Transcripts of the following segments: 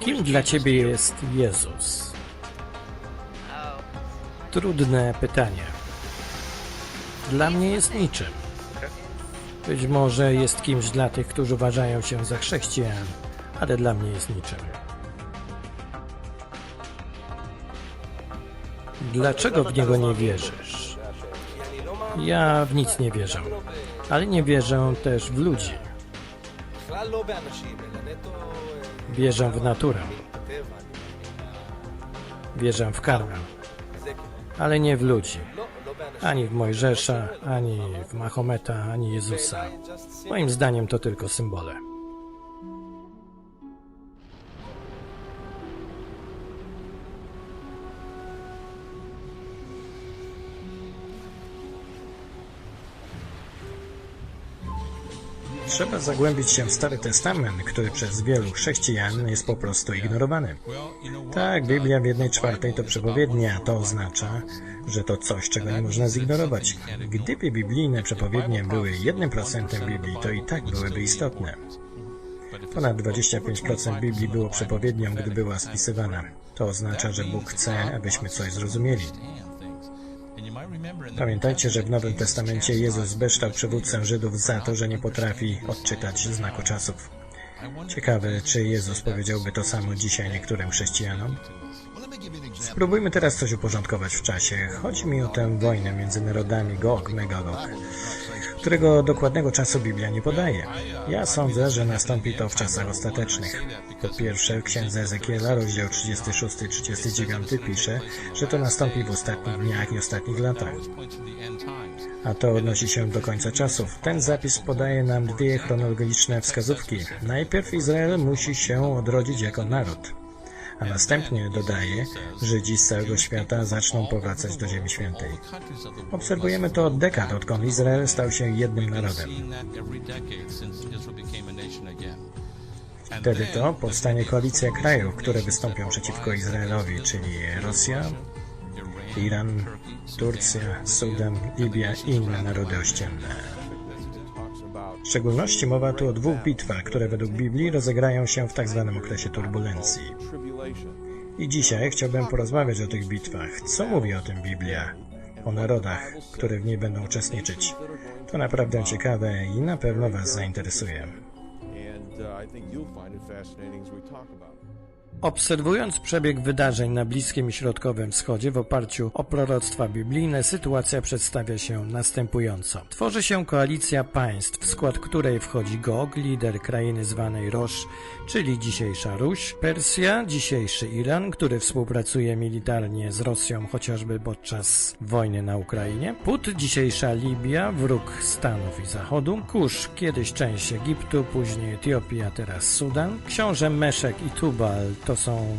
Kim dla ciebie jest Jezus? Trudne pytanie. Dla mnie jest niczym. Być może jest kimś dla tych, którzy uważają się za chrześcijan, ale dla mnie jest niczym. Dlaczego w niego nie wierzysz? Ja w nic nie wierzę, ale nie wierzę też w ludzi. Wierzę w naturę. Wierzę w karmę. Ale nie w ludzi. Ani w Mojżesza, ani w Mahometa, ani Jezusa. Moim zdaniem to tylko symbole. Trzeba zagłębić się w Stary Testament, który przez wielu chrześcijan jest po prostu ignorowany. Tak, Biblia w jednej czwartej to przepowiednia, to oznacza, że to coś, czego nie można zignorować. Gdyby biblijne przepowiednie były 1% Biblii, to i tak byłyby istotne. Ponad 25% Biblii było przepowiednią, gdy była spisywana. To oznacza, że Bóg chce, abyśmy coś zrozumieli. Pamiętajcie, że w Nowym Testamencie Jezus beształ przywódcę Żydów za to, że nie potrafi odczytać znaku czasów. Ciekawe, czy Jezus powiedziałby to samo dzisiaj niektórym chrześcijanom? Spróbujmy teraz coś uporządkować w czasie. Chodzi mi o tę wojnę między narodami Gog, Megagog, którego dokładnego czasu Biblia nie podaje. Ja sądzę, że nastąpi to w czasach ostatecznych. Po pierwsze, w księdze Ezekiela, rozdział 36-39 pisze, że to nastąpi w ostatnich dniach i ostatnich latach. A to odnosi się do końca czasów. Ten zapis podaje nam dwie chronologiczne wskazówki. Najpierw Izrael musi się odrodzić jako naród, a następnie dodaje, Żydzi z całego świata zaczną powracać do Ziemi Świętej. Obserwujemy to od dekad, odkąd Izrael stał się jednym narodem. Wtedy to powstanie koalicja krajów, które wystąpią przeciwko Izraelowi, czyli Rosja, Iran, Turcja, Sudan, Libia i inne narody ościenne. W szczególności mowa tu o dwóch bitwach, które według Biblii rozegrają się w tak zwanym okresie turbulencji. I dzisiaj chciałbym porozmawiać o tych bitwach. Co mówi o tym Biblia? O narodach, które w niej będą uczestniczyć. To naprawdę ciekawe i na pewno Was zainteresuje. Obserwując przebieg wydarzeń na Bliskim i Środkowym Wschodzie w oparciu o proroctwa biblijne, sytuacja przedstawia się następująco. Tworzy się koalicja państw, w skład której wchodzi Gog, lider krainy zwanej Rosz, czyli dzisiejsza Ruś, Persja, dzisiejszy Iran, który współpracuje militarnie z Rosją chociażby podczas wojny na Ukrainie, Put, dzisiejsza Libia, wróg Stanów i Zachodu, Kusz, kiedyś część Egiptu, później Etiopia, teraz Sudan, książę Meszek i Tubal to są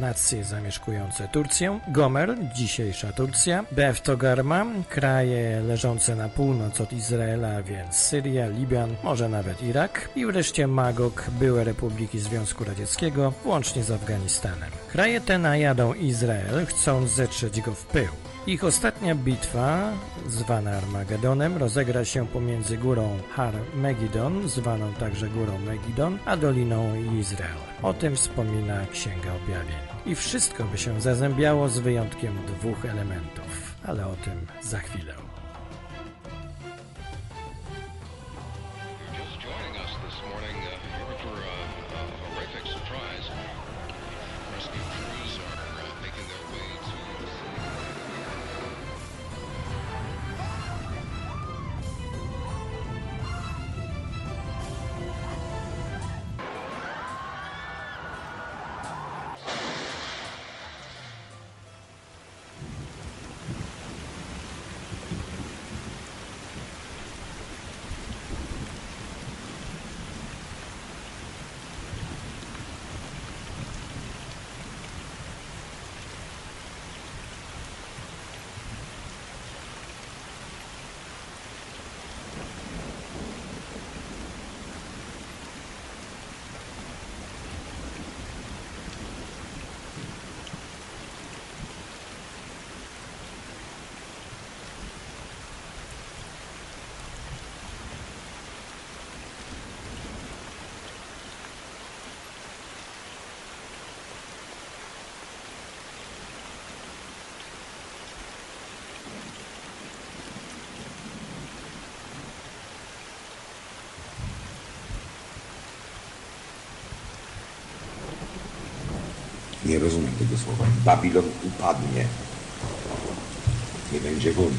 nacje zamieszkujące Turcję, Gomer, dzisiejsza Turcja, Beftogarma, kraje leżące na północ od Izraela, więc Syria, Liban, może nawet Irak i wreszcie Magog, były republiki Związku Radzieckiego, włącznie z Afganistanem. Kraje te najadą Izrael, chcąc zetrzeć go w pył. Ich ostatnia bitwa, zwana Armagedonem, rozegra się pomiędzy górą Har Megidon, zwaną także górą Megidon, a doliną Izrael. O tym wspomina Księga Objawień. I wszystko by się zazębiało z wyjątkiem dwóch elementów, ale o tym za chwilę. just joining Nie rozumiem tego słowa. Babilon upadnie. Nie będzie woli.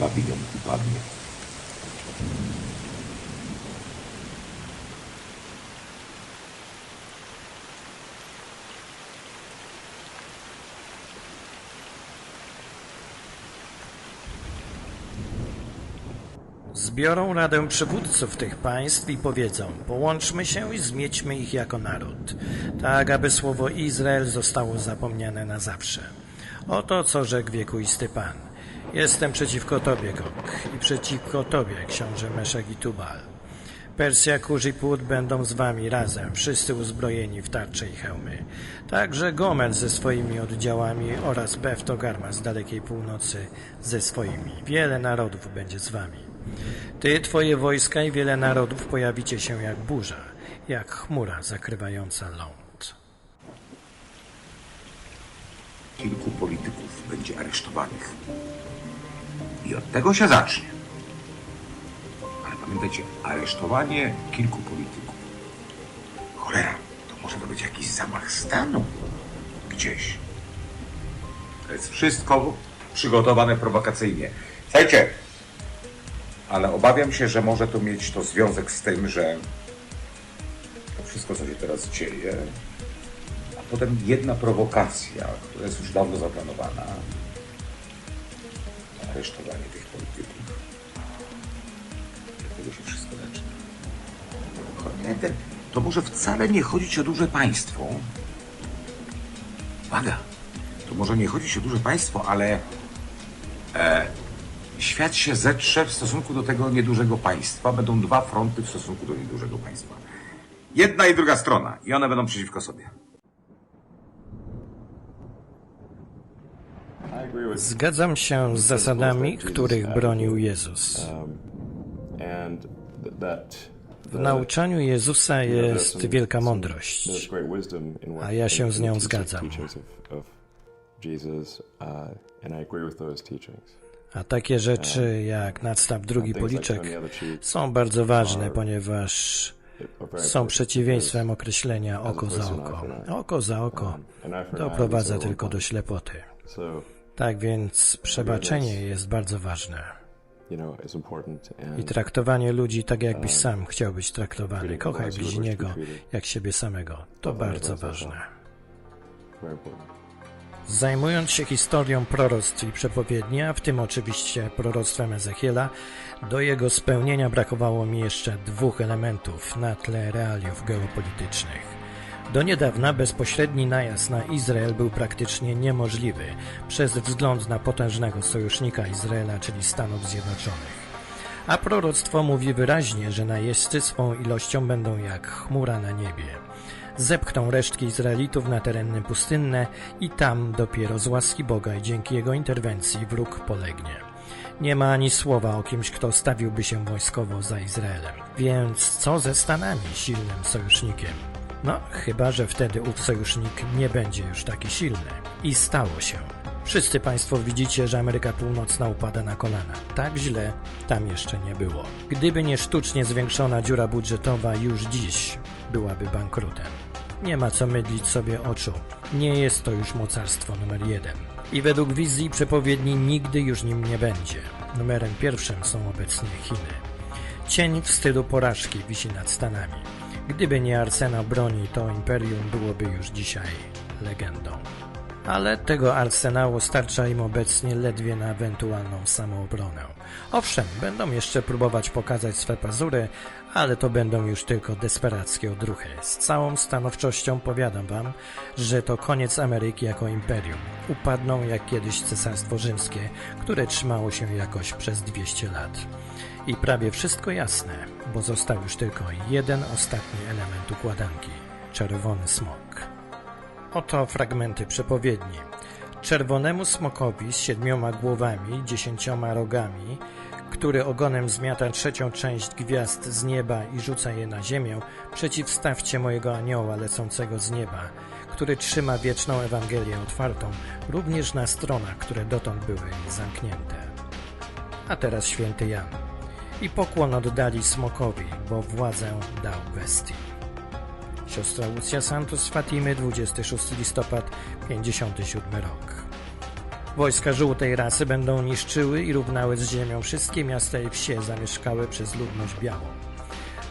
Babilon upadnie. Zbiorą radę przywódców tych państw i powiedzą: Połączmy się i zmiećmy ich jako naród, tak aby słowo Izrael zostało zapomniane na zawsze. Oto co rzekł wiekuisty Pan. Jestem przeciwko Tobie, Gog, i przeciwko Tobie, książę Meszek i Tubal. Persja, Kurz i Płód będą z wami razem, wszyscy uzbrojeni w tarcze i hełmy. Także Gomer ze swoimi oddziałami oraz Beftogarma z dalekiej północy ze swoimi. Wiele narodów będzie z wami. Ty, twoje wojska i wiele narodów pojawicie się jak burza, jak chmura zakrywająca ląd. Kilku polityków będzie aresztowanych. I od tego się zacznie. Ale pamiętajcie, aresztowanie kilku polityków. Cholera, to może to być jakiś zamach stanu. Gdzieś. To jest wszystko przygotowane prowokacyjnie. Słuchajcie, ale obawiam się, że może to mieć to związek z tym, że to wszystko, co się teraz dzieje, a potem jedna prowokacja, która jest już dawno zaplanowana, aresztowanie tych polityków. Od tego się wszystko zaczyna. To może wcale nie chodzić o duże państwo. Uwaga! To może nie chodzić o duże państwo, ale świat się zetrze w stosunku do tego niedużego państwa. Będą dwa fronty w stosunku do niedużego państwa. Jedna i druga strona. I one będą przeciwko sobie. Zgadzam się z zasadami, których bronił Jezus. W nauczaniu Jezusa jest wielka mądrość. A ja się z nią zgadzam. A takie rzeczy jak nadstaw drugi policzek są bardzo ważne, ponieważ są przeciwieństwem określenia oko za oko. Oko za oko Um, eye doprowadza tylko do ślepoty. Tak więc przebaczenie jest bardzo ważne. I traktowanie ludzi tak, jakbyś sam chciał być traktowany. Kochaj bliźniego jak siebie samego. To bardzo ważne. Zajmując się historią proroctw i przepowiedni, a w tym oczywiście proroctwem Ezechiela, do jego spełnienia brakowało mi jeszcze dwóch elementów na tle realiów geopolitycznych. Do niedawna bezpośredni najazd na Izrael był praktycznie niemożliwy przez wzgląd na potężnego sojusznika Izraela, czyli Stanów Zjednoczonych. A proroctwo mówi wyraźnie, że najeźdźcy swą ilością będą jak chmura na niebie. Zepchną resztki Izraelitów na tereny pustynne i tam dopiero z łaski Boga i dzięki jego interwencji wróg polegnie. Nie ma ani słowa o kimś, kto stawiłby się wojskowo za Izraelem. Więc co ze Stanami, silnym sojusznikiem? No, chyba, że wtedy ów sojusznik nie będzie już taki silny. I stało się. Wszyscy Państwo widzicie, że Ameryka Północna upada na kolana. Tak źle tam jeszcze nie było. Gdyby nie sztucznie zwiększona dziura budżetowa już dziś byłaby bankrutem. Nie ma co mydlić sobie oczu. Nie jest to już mocarstwo numer jeden. I według wizji przepowiedni nigdy już nim nie będzie. Numerem pierwszym są obecnie Chiny. Cień wstydu porażki wisi nad Stanami. Gdyby nie arsenał broni, to imperium byłoby już dzisiaj legendą. Ale tego arsenału starcza im obecnie ledwie na ewentualną samoobronę. Owszem, będą jeszcze próbować pokazać swe pazury, ale to będą już tylko desperackie odruchy. Z całą stanowczością powiadam wam, że to koniec Ameryki jako imperium. Upadną jak kiedyś Cesarstwo Rzymskie, które trzymało się jakoś przez 200 lat. I prawie wszystko jasne, bo został już tylko jeden ostatni element układanki czerwony smok. Oto fragmenty przepowiedni. Czerwonemu smokowi z siedmioma głowami, dziesięcioma rogami, który ogonem zmiata trzecią część gwiazd z nieba i rzuca je na ziemię, przeciwstawcie mojego anioła lecącego z nieba, który trzyma wieczną Ewangelię otwartą, również na stronach, które dotąd były zamknięte. A teraz święty Jan. I pokłon oddali smokowi, bo władzę dał bestii. Siostra Lucia Santos z Fatimy, 26 listopad 57 rok. Wojska żółtej rasy będą niszczyły i równały z ziemią wszystkie miasta i wsie zamieszkałe przez ludność białą.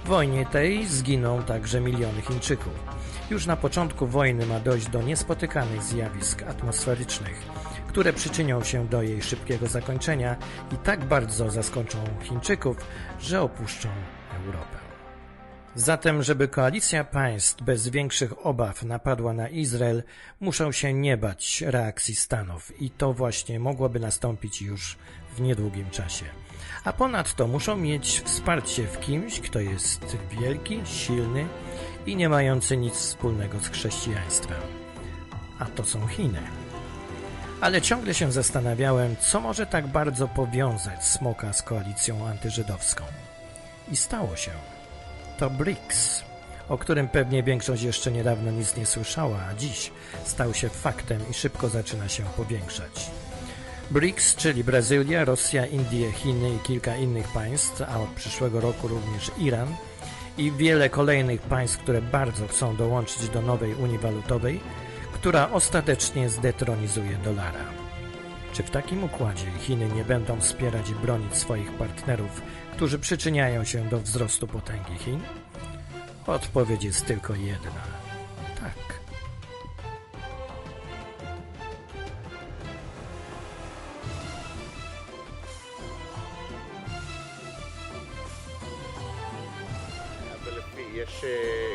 W wojnie tej zginą także miliony Chińczyków. Już na początku wojny ma dojść do niespotykanych zjawisk atmosferycznych, które przyczynią się do jej szybkiego zakończenia i tak bardzo zaskoczą Chińczyków, że opuszczą Europę. Zatem, żeby koalicja państw bez większych obaw napadła na Izrael, muszą się nie bać reakcji Stanów i to właśnie mogłoby nastąpić już w niedługim czasie. A ponadto muszą mieć wsparcie w kimś, kto jest wielki, silny i nie mający nic wspólnego z chrześcijaństwem. A to są Chiny. Ale ciągle się zastanawiałem, co może tak bardzo powiązać Smoka z koalicją antyżydowską. I stało się to BRICS, o którym pewnie większość jeszcze niedawno nic nie słyszała, a dziś stał się faktem i szybko zaczyna się powiększać. BRICS, czyli Brazylia, Rosja, Indie, Chiny i kilka innych państw, a od przyszłego roku również Iran i wiele kolejnych państw, które bardzo chcą dołączyć do nowej Unii Walutowej, która ostatecznie zdetronizuje dolara. Czy w takim układzie Chiny nie będą wspierać i bronić swoich partnerów, którzy przyczyniają się do wzrostu potęgi Chin? Odpowiedź jest tylko jedna. Tak.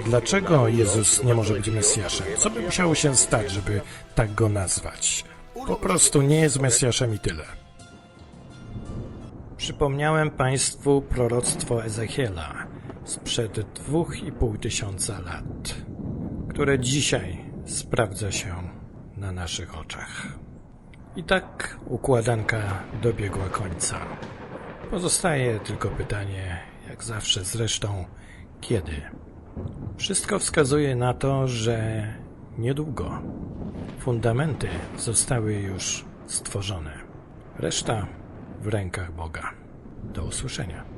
Dlaczego Jezus nie może być Mesjaszem? Co by musiało się stać, żeby tak go nazwać? Po prostu nie jest Mesjaszem i tyle. Przypomniałem Państwu proroctwo Ezechiela sprzed dwóch i pół tysiąca lat, które dzisiaj sprawdza się na naszych oczach. I tak układanka dobiegła końca. Pozostaje tylko pytanie, jak zawsze zresztą, kiedy? Wszystko wskazuje na to, że niedługo. Fundamenty zostały już stworzone. Reszta w rękach Boga. Do usłyszenia.